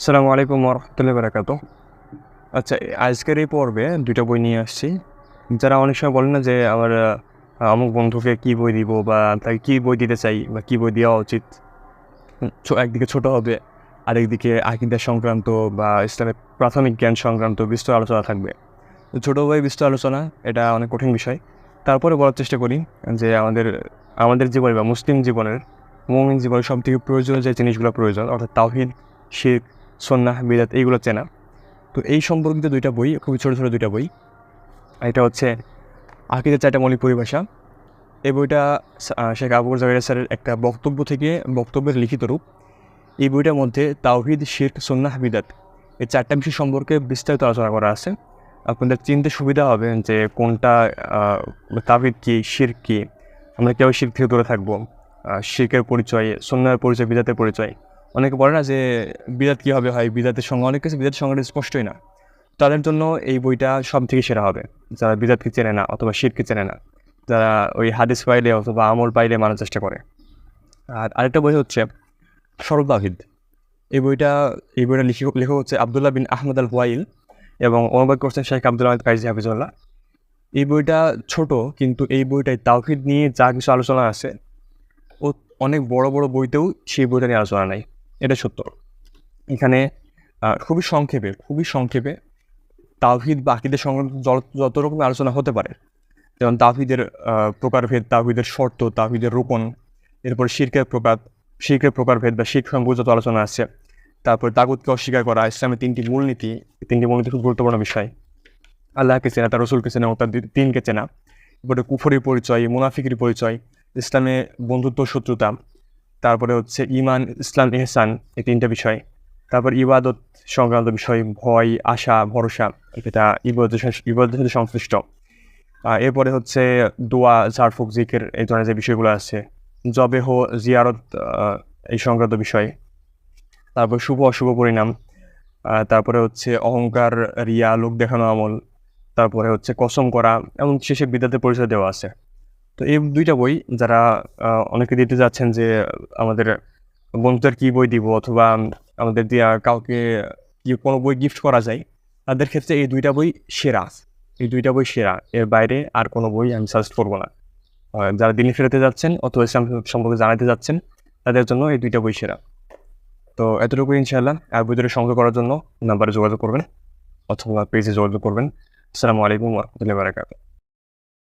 আসসালামু আলাইকুম রহমতুল্লাহ বারাকাত আচ্ছা আজকের এই পর্বে দুইটা বই নিয়ে আসছি। যারা অনেক সময় বলেন না যে আমার অমুক বন্ধুকে কী বই দিব বা তাকে কী বই দিতে চাই বা কী বই দেওয়া উচিত। একদিকে ছোট হবে, আরেকদিকে আকিদা সংক্রান্ত বা ইসলামের প্রাথমিক জ্ঞান সংক্রান্ত বিস্তর আলোচনা থাকবে। ছোটো বই, বিস্তর আলোচনা, এটা অনেক কঠিন বিষয়। তারপরে বলার চেষ্টা করি যে আমাদের আমাদের জীবনে বা মুসলিম জীবনের, মৌমিন জীবনের সব থেকে প্রয়োজনীয় যে জিনিসগুলো প্রয়োজন, অর্থাৎ তাওহিদ শিখ সন্না বিদাত এইগুলো চেনা। তো এই সম্পর্কিত দুইটা বই, খুবই ছোটো ছোটো দুইটা বই। এটা হচ্ছে আকিদের চারটা মৌলিক পরিভাষা। এই বইটা শেখ আবুর জাভেদ স্যারের একটা বক্তব্য থেকে বক্তব্যের লিখিত রূপ। এই বইটার মধ্যে তাওহিদ, শির্ক সন্না বিদাত এই চারটা বিষয় সম্পর্কে বিস্তারিত আলোচনা করা আছে। আপনাদের চিনতে সুবিধা হবে যে কোনটা তাওহিদ কী, শির্ক কী। আমরা কেউ শির্ক থেকে দূরে থাকব? শির্কের পরিচয় সন্ন্যার পরিচয় বিদাতের পরিচয়। অনেকে বলে না যে বিদাত কী হবে হয়? বিদাতের সঙ্গে অনেক কিছু, বিদাতের সঙ্গে স্পষ্টই না। তাদের জন্য এই বইটা সব থেকে সেরা হবে। যারা বিদাতকে চেনে না অথবা শিরকে চেনে না, যারা ওই হাদিস পাইলে অথবা আমল পাইলে মানার চেষ্টা করে। আর আরেকটা বই হচ্ছে সরদাহিদ এই বইটা এই বইটা লিখক লেখক হচ্ছে আবদুল্লাহ বিন আহমদ আল ওয়াইল এবং অনুবাদ করছেন শেখ আব্দুল আহমদ কাইজি হাফিজুল্লাহ। এই বইটা ছোট, কিন্তু এই বইটায় তাওহিদ নিয়ে যা কিছু আলোচনা আছে, ও অনেক বড় বড় বইতেও সেই বইটা নিয়ে আলোচনা নাই। এটা সত্য। এখানে খুবই সংক্ষেপে খুবই সংক্ষেপে তাওহিদ বাকিদের সংক্রান্ত যত- রকমের আলোচনা হতে পারে যেমন তাওহিদের আহ, প্রকারভেদ তাওহিদের শর্ত তাওহিদের রোপণ এরপর শিরকের প্রকার শিরকের প্রকারভেদ বা শিখ সম্পর্কে যত আলোচনা আছে তারপর তাগুদকে অস্বীকার করা ইসলামের তিনটি মূলনীতি তিনটি মূলনীতি খুব গুরুত্বপূর্ণ বিষয়। আল্লাহকে চেনা তার রসুলকে চেনা ও তার দিনকে চেনা। এরপরে কুফরির পরিচয় মুনাফিকের পরিচয় ইসলামে বন্ধুত্ব শত্রুতা তারপরে হচ্ছে ইমান ইসলাম এহসান এই তিনটা বিষয়। তারপর ইবাদত সংক্রান্ত বিষয়, ভয়, আশা, ভরসা, এটা ইবাদতের ইবাদতের সাথে সংশ্লিষ্ট। এরপরে হচ্ছে দোয়া, ঝাড়ফুক, জিকের, এই ধরনের যে বিষয়গুলো আছে জবেহ জিয়ারত এই সংক্রান্ত বিষয়। তারপর শুভ, অশুভ পরিণাম। তারপরে হচ্ছে অহংকার, রিয়া, লোক দেখানো আমল। তারপরে হচ্ছে কসম করা এবং শেষে বিদ্যাতে পরিচয় দেওয়া আছে। তো এই দুইটা বই যারা অনেকে দিতে যাচ্ছেন যে আমাদের বন্ধুদের কী বই দিব অথবা আমাদের দিয়া কাউকে কি কোনো বই গিফট করা যায়, তাদের ক্ষেত্রে এই দুইটা বই সেরা এই দুইটা বই সেরা। এর বাইরে আর কোনো বই আমি সাজেস্ট করব না। যারা দিল্লি ফেরতে যাচ্ছেন অথবা ইসলাম সম্পর্কে জানাতে যাচ্ছেন, তাদের জন্য এই দুইটা বই সেরা। তো এতটুকু ইনশাআল্লাহ। আর বইটা সংগ্রহ করার জন্য নাম্বারে যোগাযোগ করবেন অথবা পেজে যোগাযোগ করবেন। আসসালামু আলাইকুম রহমতুল্লাহ বারাকাতুহ।